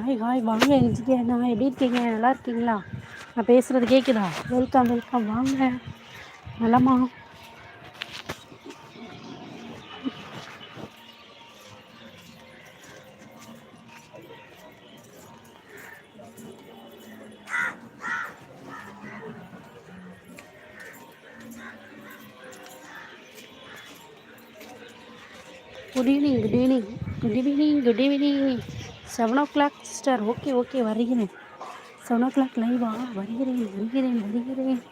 Hi hi. வாங்க NGK நான் எப்படி இருக்கீங்க? நல்லா இருக்கீங்களா? நான் பேசுகிறது கேட்குதா வெல்கம் வெல்கம் வாங்க. நலமா? Good evening good evening good evening good evening seven o'clock sister okay okay வருகிறேன். செவன் ஓ கிளாக் லைவா வருகிறேன் வருகிறேன் வருகிறேன்.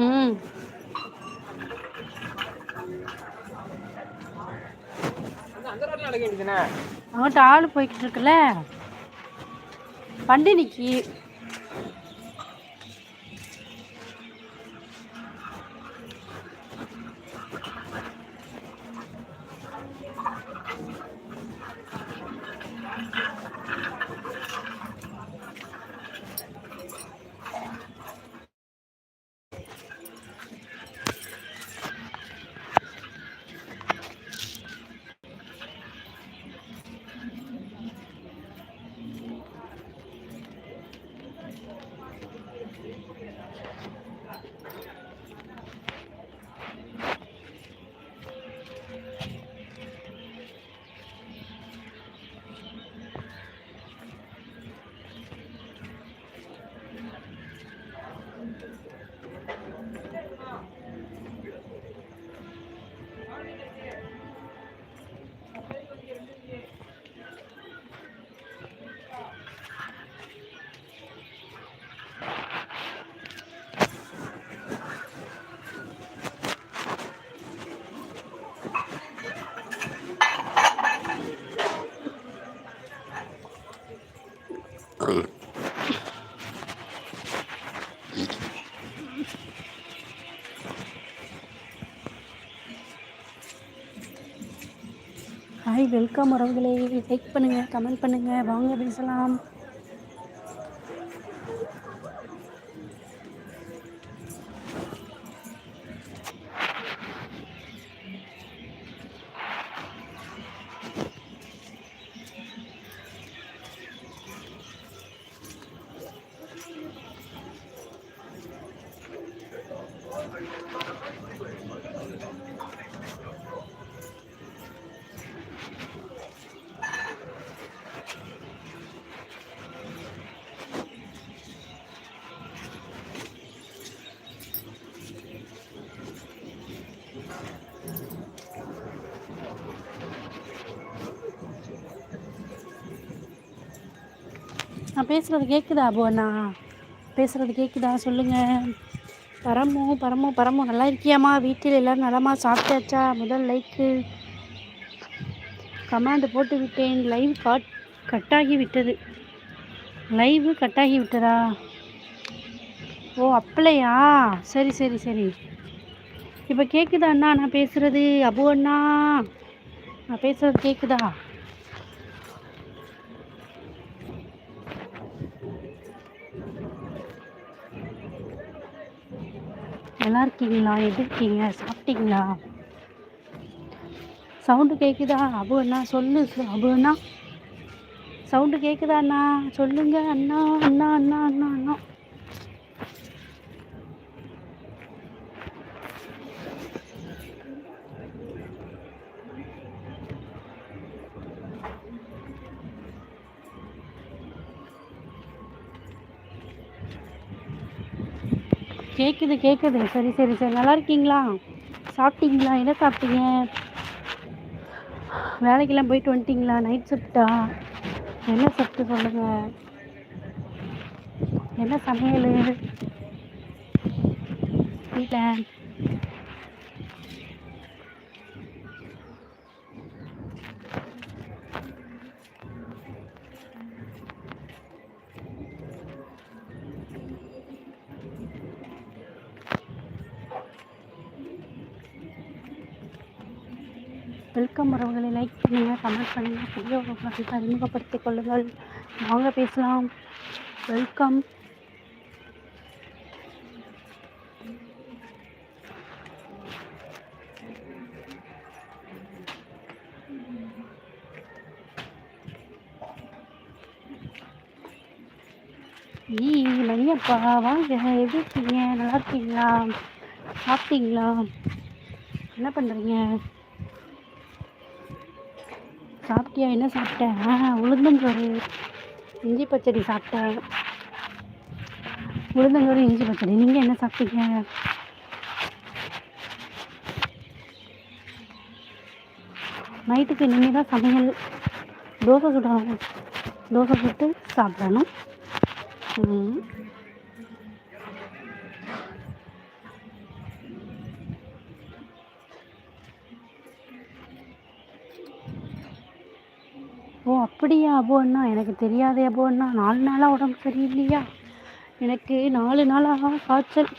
ம் அவன்கிட்ட ஆள் போய்கிட்டு இருக்குல்ல? வண்டி வெல்கம் உறவுகளே லைக் பண்ணுங்கள் கமெண்ட் பண்ணுங்கள் வாங்க பேசலாம். நான் பேசுகிறது கேட்குதா புவனா அண்ணா பேசுகிறது கேட்குதா சொல்லுங்கள் பரமோ பரமோ பரமோ நல்லா இருக்கியாம்மா? வீட்டில் எல்லோரும் நலமா? சாப்பிட்டாச்சா? முதல் லைக்கு. கமாண்டு போட்டு விட்டேன். லைவ் காட் கட்டாகி விட்டது. லைவு கட்டாகி விட்டதா? ஓ அப்படியா? சரி சரி சரி. இப்போ கேட்குதா அண்ணா? நான் பேசுகிறது அபு அண்ணா? நான் பேசுகிறது கேட்குதா நல்லா இருக்கீங்களா? எப்படி இருக்கீங்க? சாப்பிட்டீங்களா? சவுண்டு கேட்குதா அபு அண்ணா சொல்லு அபு அண்ணா சவுண்டு கேட்குதா அண்ணா? சொல்லுங்க அண்ணா அண்ணா அண்ணா அண்ணா அண்ணா. கேட்குது கேட்குது சரி சரி சரி. நல்லா இருக்கீங்களா? சாப்பிட்டீங்களா? என்ன சாப்பிட்டீங்க? வேலைக்கெல்லாம் போயிட்டு வந்துட்டிங்களா? நைட் ஷிஃப்ட்டா என்ன சாப்பிட்டு சொல்லுங்கள் என்ன சமையல்? வீட்டில் வெல்கம் உறவுகளை லைக் பண்ணுங்கள் கமெண்ட் பண்ணுங்கள் புதிய உறவுகளை அறிமுகப்படுத்திக் கொள்ளுங்கள். வாங்க பேசலாம். வெல்கம். மணியப்பா வாங்க எப்படி இருக்கீங்க நல்லா இருக்கீங்களா? சாப்பிட்டீங்களா? என்ன பண்ணுறீங்க சாப்பிட்டியா? என்ன சாப்பிட்டேன் ஆ உளுந்தஞ்சோறு இஞ்சி பச்சடி சாப்பிட்டேன் உளுந்தஞ்சோறு இஞ்சி பச்சடி. நீங்கள் என்ன சாப்பிட்டீங்க? நைட்டுக்கு இனிமேல் தான் சமையல். தோசை சுடணும் தோசை சுட்டு சாப்பிடணும். ஓ அப்படியா அபு அண்ணா? எனக்கு தெரியாதே அபு அண்ணா. நாலு நாளாக உடம்பு சரியில்லையா? எனக்கு நாலு நாளாக காய்ச்சல்.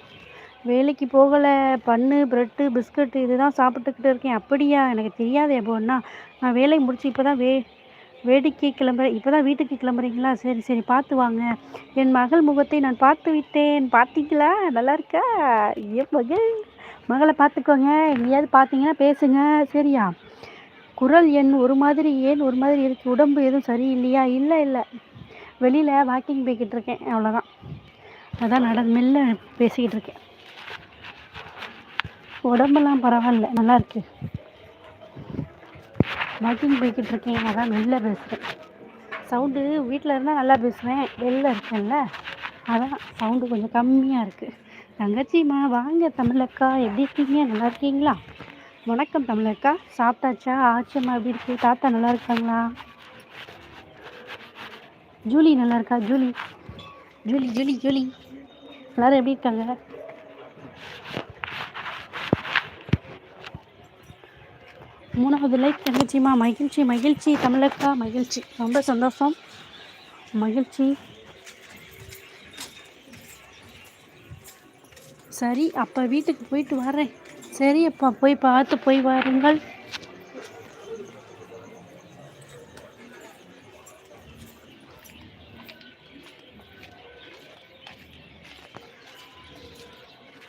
வேலைக்கு போகலை. பண்ணு ப்ரெட்டு பிஸ்கட்டு இது தான் சாப்பிட்டுக்கிட்டு இருக்கேன். அப்படியா? எனக்கு தெரியாதே அபு அண்ணா. நான் வேலையை முடிச்சு இப்போ தான் வே வேடிக்கை கிளம்புறேன் இப்போ தான் வீட்டுக்கு கிளம்புறீங்களா? சரி சரி பார்த்து வாங்க. என் மகள் முகத்தை நான் பார்த்து விட்டேன். பார்த்தீங்களா நல்லா இருக்கா? என் மகள். மகளை பார்த்துக்கோங்க. எங்கேயாவது பார்த்தீங்கன்னா பேசுங்க. சரியா? குரல் எண் ஒரு மாதிரி ஏன் ஒரு மாதிரி இருக்குது உடம்பு எதுவும் சரியில்லையா? இல்லை இல்லை. வெளியில் வாக்கிங் போய்கிட்டு இருக்கேன். அவ்வளோதான் அதான் நட மெல்ல பேசிக்கிட்டு இருக்கேன். உடம்பெல்லாம் பரவாயில்ல. நல்லா இருக்கு. வாக்கிங் போய்கிட்டு இருக்கேன். அதான் மெல்ல பேசுகிறேன் சவுண்டு வீட்டில் இருந்தால் நல்லா பேசுவேன். வெளில இருக்கேன்ல. அதான் சவுண்டு கொஞ்சம் கம்மியாக இருக்குது தங்கச்சிம்மா வாங்க தமிழக்கா. எப்படி இருக்கீங்க? நல்லா இருக்கீங்களா? வணக்கம் தமிழக்கா. சாப்பிட்டாச்சா? ஆச்சம்மா எப்படி இருக்கு? தாத்தா நல்லா இருக்காங்களா? ஜூலி நல்லா இருக்கா? ஜூலி. Julie Julie Julie. எல்லாரும் எப்படி இருக்காங்க? மூணாவது லைக் தங்கச்சிம்மா. மகிழ்ச்சி மகிழ்ச்சி தமிழக்கா. மகிழ்ச்சி. ரொம்ப சந்தோஷம். மகிழ்ச்சி. சரி அப்போ வீட்டுக்கு போயிட்டு வரேன் சரி அப்பா போய் பார்த்து போய் வாருங்கள்.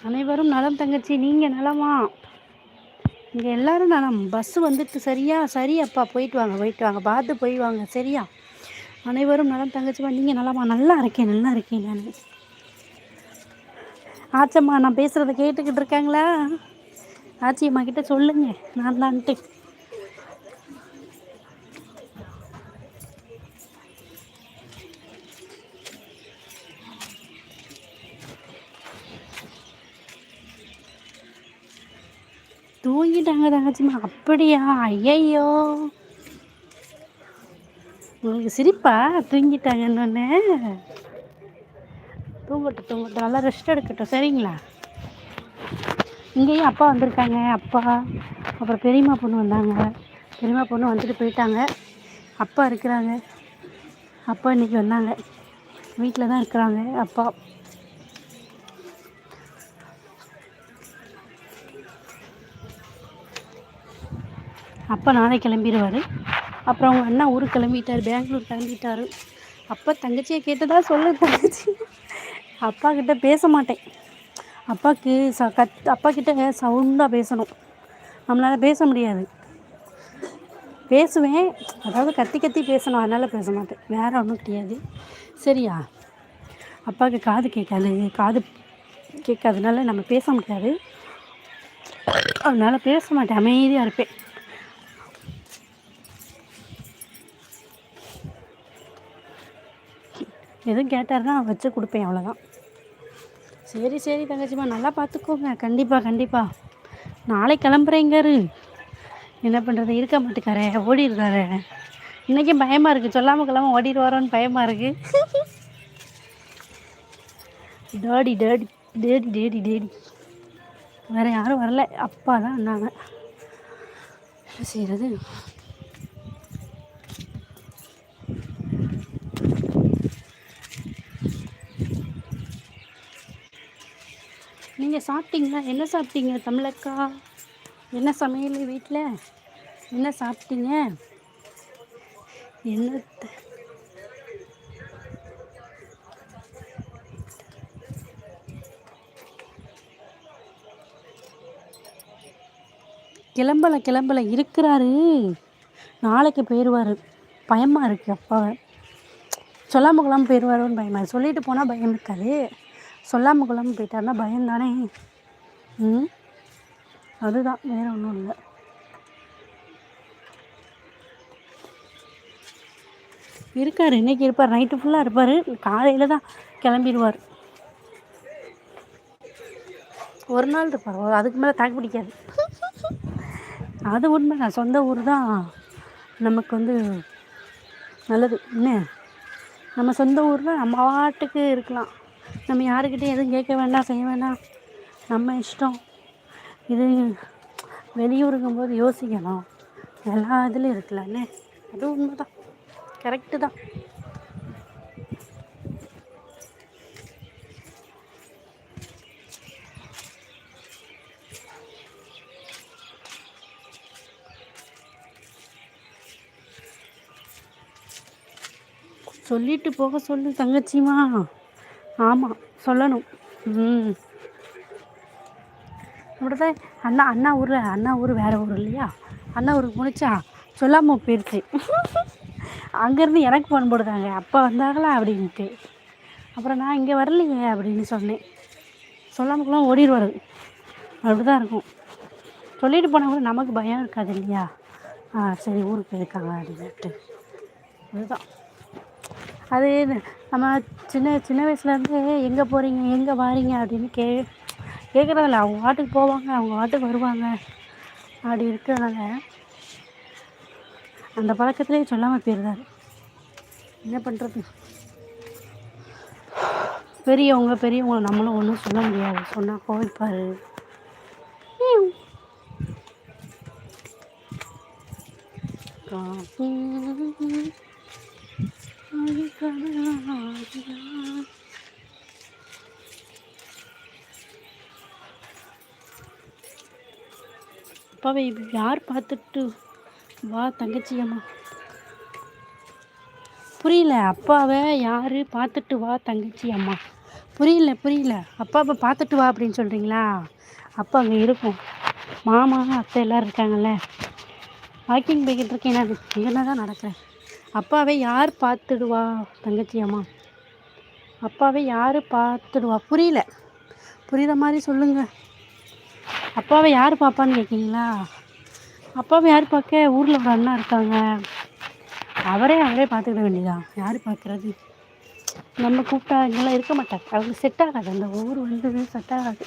அனைவரும் நலம் தங்கச்சி நீங்கள் நலமா? இங்கே எல்லாரும் நலம். பஸ்ஸு வந்துட்டு சரியா? சரி அப்பா போயிட்டு வாங்க போயிட்டு வாங்க. பார்த்து போய் வாங்க சரியா? அனைவரும் நலம் தங்கச்சிமா நீங்கள் நலமா? நல்லா இருக்கேன் நல்லா இருக்கேன் நான். ஆச்சம்மா நான் பேசுகிறத கேட்டுக்கிட்டு இருக்காங்களா? ஆச்சி அம்மா கிட்ட சொல்லுங்க நான் தான்ட்டு தூங்கிட்டாங்க தங்கச்சிம்மா அப்படியா? ஐயையோ. உங்களுக்கு சிரிப்பா? தூங்கிட்டாங்கன்னு தூங்கட்டும் தூங்கட்டும். நல்லா ரெஸ்ட் எடுக்கட்டும். சரிங்களா? இங்கேயும் அப்பா வந்திருக்காங்க அப்பா அப்புறம் பெரியம்மா பொண்ணு வந்தாங்க. பெரியம்மா பொண்ணு வந்துட்டு போயிட்டாங்க. அப்பா இருக்கிறாங்க. அப்பா இன்றைக்கி வந்தாங்க. வீட்டில் தான் இருக்கிறாங்க அப்பா. அப்பா நாளை கிளம்பிடுவார். அப்புறம் அவங்க அண்ணா ஊருக்கு கிளம்பிட்டார் பெங்களூர் கிளம்பிட்டாரு. அப்பா தங்கச்சியை கேட்டதா சொல்லு தங்கச்சி. அப்பா கிட்ட பேச மாட்டேன். அப்பாவுக்கு ச கத் அப்பா கிட்ட சவுண்டாக பேசணும். நம்மளால் பேச முடியாது. பேசுவேன். அதாவது கத்தி கத்தி பேசணும். அதனால் பேச மாட்டேன். வேறு ஒன்றும் கிடையாது. சரியா? அப்பாவுக்கு காது கேட்காது. காது கேட்காதனால நம்ம பேச முடியாது. அதனால் பேச மாட்டேன். அமைதியாக இருப்பேன். எதுவும் கேட்டார்னா வச்சு கொடுப்பேன். அவ்வளோதான் சரி சரி தங்கச்சிம்மா நல்லா பார்த்துக்கோங்க. கண்டிப்பாக கண்டிப்பாக நாளை கிளம்புறேங்காரு என்ன பண்ணுறது இருக்க மாட்டேக்காரே ஓடிடுறாரு இன்றைக்கும் பயமாக இருக்குது சொல்லாமல் கொள்ளாமல் ஓடிடுவாரோன்னு பயமாக இருக்குது daddy daddy daddy daddy daddy. வேறு யாரும் வரல. அப்பா தான் வந்தாங்க. என்ன செய்கிறது சாப்பிட்டீங்களா? என்ன சாப்பிட்டீங்க? தமிழக்கா? என்ன சமையல் வீட்டில் என்ன சாப்பிட்டீங்க? என்ன கிளம்பல கிளம்பல. இருக்கிறாரு. நாளைக்கு போயிடுவார் பயமாக இருக்குது அப்பா சொல்லாமல் கிளம்ப போயிடுவாரோன்னு பயமாக சொல்லிட்டு போனால் பயம் இருக்காது சொல்லாமல் கொள்ளாமல் போயிட்டாருன்னா பயம் தானே? ம்? அதுதான் வேறு ஒன்றும் இல்லை. இருக்கார் இன்றைக்கி இருப்பார் நைட்டு ஃபுல்லாக இருப்பார். காலையில் தான் கிளம்பிடுவார். ஒரு நாள் இருப்பார் அதுக்கு மேலே தாக்கு பிடிக்காது. அது உண்மை தான் சொந்த ஊர் தான். நமக்கு வந்து நல்லது என்ன? நம்ம சொந்த ஊரில் நம்ம பாட்டுக்கு இருக்கலாம். நம்ம யாருக்கிட்டையும் எதுவும் கேட்க வேண்டாம் செய்ய வேண்டாம். நம்ம இஷ்டம். இது வெளியூருங்கும்போது யோசிக்கணும். எல்லா இதுலேயும் இருக்குல்லண்ணே அது உண்மை தான் கரெக்டு தான். சொல்லிட்டு போக சொல்லு தங்கச்சிமா ஆமாம் சொல்லணும். ம். அப்படிதான் அண்ணா அண்ணா ஊரில் அண்ணா ஊர் வேறு ஊர் இல்லையா? அண்ணா ஊருக்கு முடிச்சா சொல்லாமல் போயிடுச்சு அங்கேருந்து எனக்கு ஃபோன் போடுதாங்க அப்பா வந்தாங்களா அப்படின்ட்டு. அப்புறம் நான் இங்கே வரலையே அப்படின்னு சொன்னேன். சொல்லாமக்குலாம் ஓடிடுவார். அப்படி தான் இருக்கும். சொல்லிட்டு போனால் கூட நமக்கு பயம் இருக்காது இல்லையா? ஆ சரி ஊருக்கு போயிருக்காங்க அப்படின்ட்டு. அதுதான். அது நம்ம சின்ன சின்ன வயசுலேருந்து எங்கே போகிறீங்க எங்கே வாரீங்க? அப்படின்னு கே கேட்குறதில்ல அவங்க வாட்டுக்கு போவாங்க அவங்க வாட்டுக்கு வருவாங்க. அப்படி இருக்கிறதுனால அந்த பழக்கத்துலேயே சொல்லாமல் போயிருந்தார் என்ன பண்ணுறது பெரியவங்க பெரியவங்க நம்மளும் ஒன்றும் சொல்ல முடியாது. சொன்னால் கோவிப்பார். அப்பாவை யார் பார்த்துட்டு வா தங்கச்சி அம்மா? புரியல அப்பாவை யார் பார்த்துட்டு வா தங்கச்சி அம்மா? புரியல புரியல. அப்பாவை பார்த்துட்டு வா அப்படின்னு சொல்கிறீங்களா அப்பா அங்கே இருக்கும். மாமா அத்தை எல்லோரும் இருக்காங்கல்ல? வாக்கிங் போய்கிட்டு இருக்கேன் நான் இங்கே தான் நடக்கிறேன்? அப்பாவை யார் பார்த்துடுவா தங்கச்சி அம்மா? அப்பாவை யார் பார்த்துடுவா? புரியல. புரியுற மாதிரி சொல்லுங்கள் அப்பாவை யார் பார்ப்பான்னு கேட்குறீங்களா அப்பாவை யார் பார்க்க? ஊரில் ஒரு அண்ணா இருக்காங்க. அவரே அவரே பார்த்துக்கிட வேண்டியதான் யார் பார்க்குறது? நம்ம கூப்பிட்டா இங்கெல்லாம் இருக்க மாட்டாங்க. அவங்க செட் ஆகாது. அந்த ஊர் வந்து செட் ஆகாது.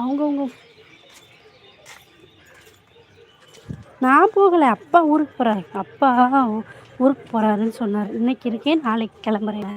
அவங்கவுங்க. நான் போகலை. அப்பா ஊருக்கு போகிறாரு அப்பா ஊருக்கு போகிறாருன்னு சொன்னார். இன்னைக்கு இருக்கேன் நாளைக்கு கிளம்புறேன்.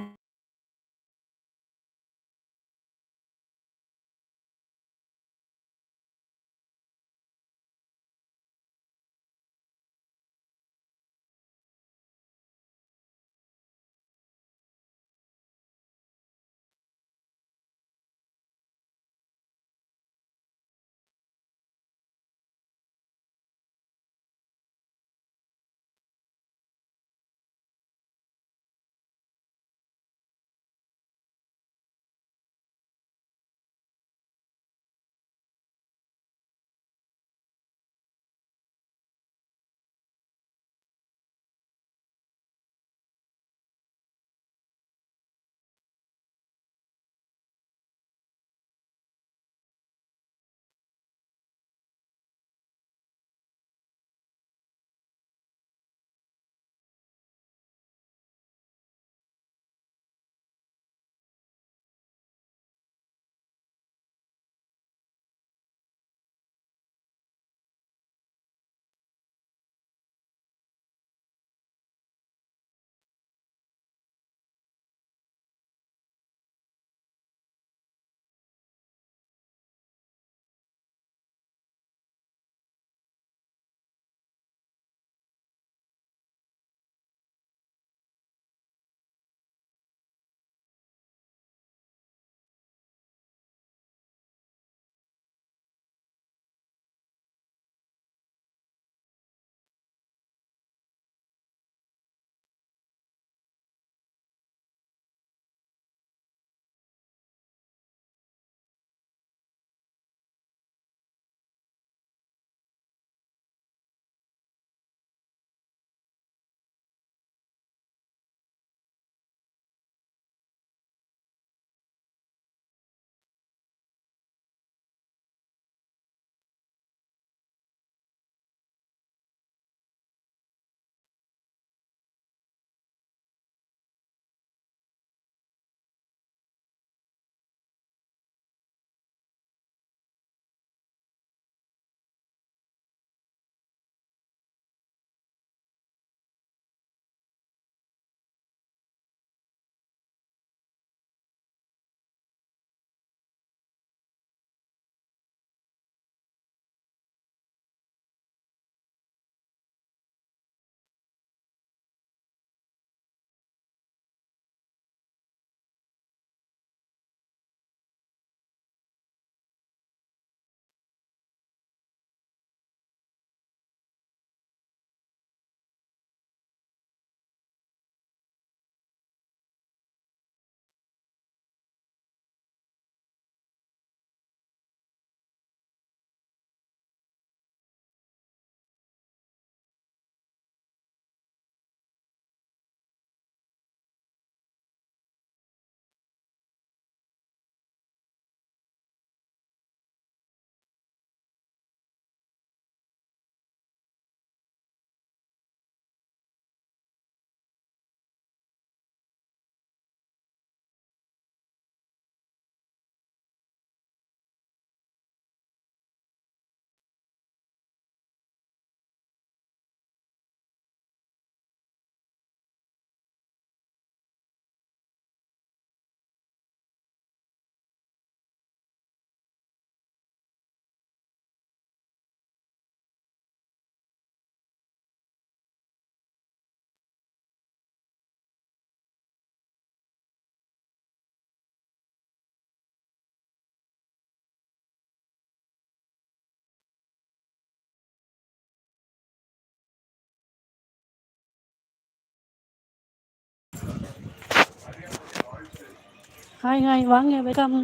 ஹாய் ஹாய் வாங்க வெல்கம்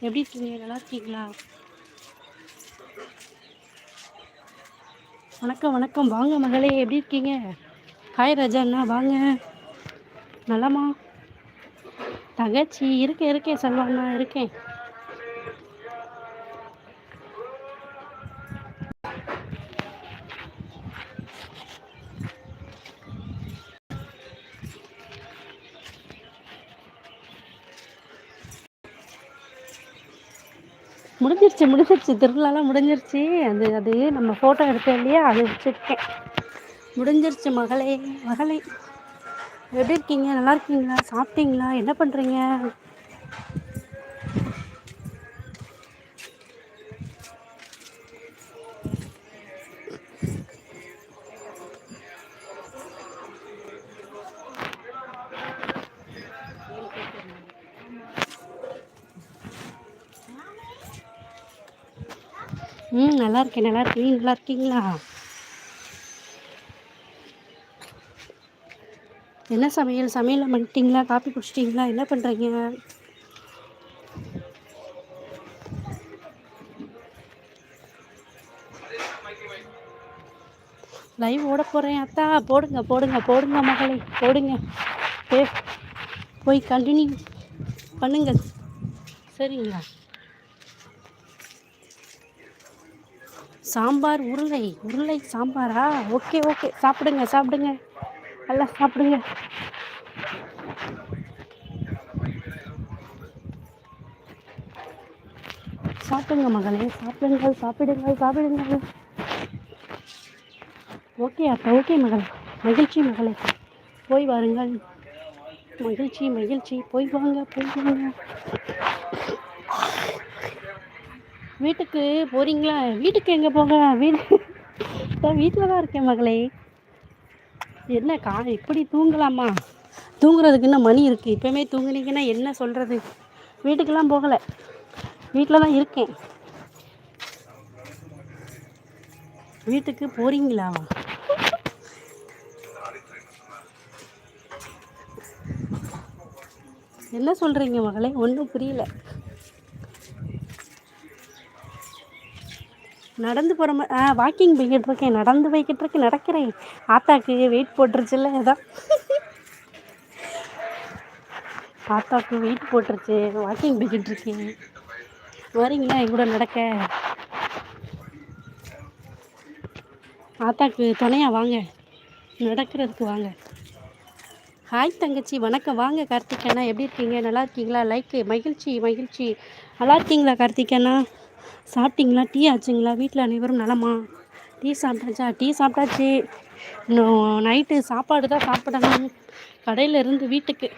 எப்படி இருக்கீங்க? நல்லா இருக்கீங்களா? வணக்கம் வணக்கம். வாங்க மகளே எப்படி இருக்கீங்க? ஹாய் ராஜா அண்ணா வாங்க. நலமா? தங்கச்சி இருக்கேன் இருக்கேன் செல்வாண்ணா இருக்கேன். முடிஞ்சிருச்சு முடிஞ்சிருச்சு. திருவிழாலாம் முடிஞ்சிருச்சு. அது அது நம்ம ஃபோட்டோ எடுத்தேன் இல்லையா? அது வச்சுருக்கேன். முடிஞ்சிருச்சு மகளே மகளே. எப்படி இருக்கீங்க? நல்லா இருக்கீங்களா? சாப்பிட்டீங்களா? என்ன பண்ணுறீங்க நல்லா இருக்கேன் நல்லா இருக்கீங்க நல்லா இருக்கீங்களா என்ன சமையல்? சமையல் பண்ணிட்டீங்களா? காப்பி குடிச்சிட்டிங்களா? என்ன பண்ணுறீங்க லைவ் ஓட போகிறேன் அத்தா. போடுங்க போடுங்க போடுங்க மகளை போடுங்க. ஏ போய் கண்டினியூ பண்ணுங்க. சரிங்களா? சாம்பார் உருளை. உருளை சாம்பாரா? Okay okay. சாப்பிடுங்க சாப்பிடுங்க. நல்லா சாப்பிடுங்க. சாப்பிடுங்க மகளே சாப்பிடுங்கள் சாப்பிடுங்கள் சாப்பிடுங்கள் ஓகே அப்பா ஓகே மகள். மகிழ்ச்சி மகளே. போய் வாருங்கள். மகிழ்ச்சி மகிழ்ச்சி. போய் வாங்க போய் வாங்க. வீட்டுக்கு போகிறீங்களா வீட்டுக்கு எங்கே போக வீடு வீட்டில் தான் இருக்கேன் மகளே. என்ன கா இப்படி தூங்கலாமா? தூங்குறதுக்கு இன்னும் மணி இருக்குது இப்போமே தூங்குனீங்கன்னா என்ன சொல்கிறது வீட்டுக்கெல்லாம் போகலை. வீட்டில் தான் இருக்கேன். வீட்டுக்கு போகிறீங்களா என்ன சொல்கிறீங்க மகளே? ஒன்றும் புரியல. நடந்து போகிற மாதிரி ஆ வாக்கிங் போய்கிட்டு இருக்கேன். நடந்து போய்கிட்டு இருக்கேன். நடக்கிறேன். ஆத்தாக்கு வெயிட் போட்டுருச்சுல்ல அதான் ஆத்தாக்கு வெயிட் போட்டுருச்சு. வாக்கிங் போய்கிட்டு இருக்கேன். வரீங்களா? என் கூட நடக்க. ஆத்தாக்கு துணையாக வாங்க. நடக்கிறதுக்கு வாங்க. ஹாய் தங்கச்சி. வணக்கம். வாங்க கார்த்திகண்ணா எப்படி இருக்கீங்க? நல்லா இருக்கீங்களா? லைக்கு மகிழ்ச்சி மகிழ்ச்சி. நல்லா இருக்கீங்களா கார்த்திகண்ணா சாப்பிட்டீங்களா? டீ ஆச்சுங்களா? வீட்டில் அனைவரும் நலமா? டீ சாப்பிட்டாச்சா? டீ சாப்பிட்டாச்சு. இன்னும் நைட்டு சாப்பாடு தான் சாப்பிடணும். கடையில் இருந்து வீட்டுக்கு.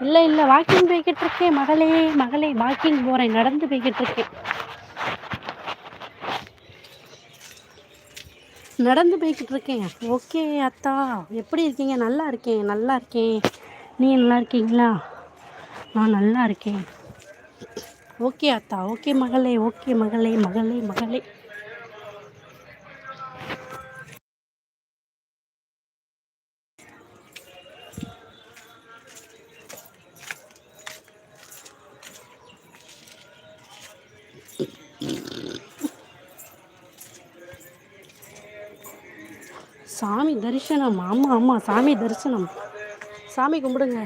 இல்லை இல்லை வாக்கிங் போய்கிட்டு இருக்கேன் மகளே மகளே வாக்கிங் போகிறேன் நடந்து போய்கிட்டு இருக்கேன். நடந்து போய்கிட்டு இருக்கேன். ஓகே அத்தா. எப்படி இருக்கீங்க? நல்லா இருக்கேன் நல்லா இருக்கேன். நீ நல்லா இருக்கீங்களா? நான் நல்லா இருக்கேன். ஓகே அத்தா ஓகே மகளே ஓகே மகளே மகளே மகளே. சாமி தரிசனம் ஆமாம் ஆமாம் சாமி தரிசனம். சாமி கும்பிடுங்க.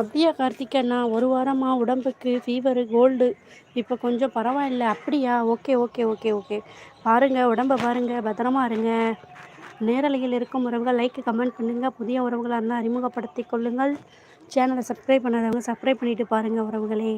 அப்படியா கார்த்திக் அண்ணா ஒரு வாரமாக உடம்புக்கு ஃபீவரு கோல்டு இப்போ கொஞ்சம் பரவாயில்ல அப்படியா? Okay okay okay okay. பாருங்கள் உடம்பை பாருங்கள் பத்திரமா இருங்க. நேரலையில் இருக்கும் உறவுகள் லைக் கமெண்ட் பண்ணுங்கள் புதிய உறவுகளாக இருந்தால் அறிமுகப்படுத்தி கொள்ளுங்கள். சேனலை சப்ஸ்கிரைப் பண்ணாதவங்க சப்ஸ்கிரைப் பண்ணிவிட்டு பாருங்கள் உறவுகளே.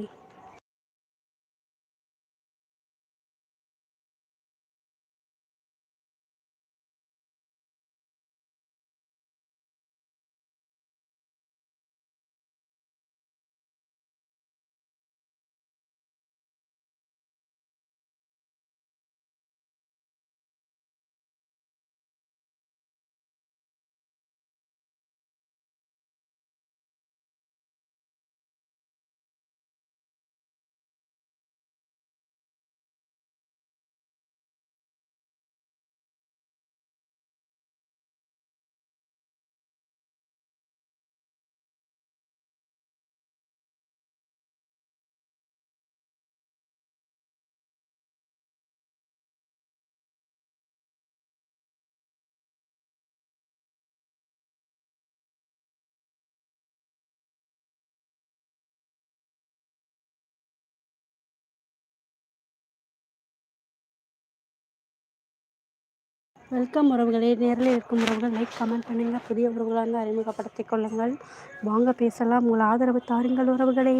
வெல்கம் உறவுகளே நேரில் இருக்கும் உறவுகள் லைக் கமெண்ட் பண்ணுங்கள் புதிய உறவுகளாக அறிமுகப்படுத்திக் கொள்ளுங்கள். வாங்க பேசலாம். உங்கள் ஆதரவு தாருங்கள் உறவுகளே.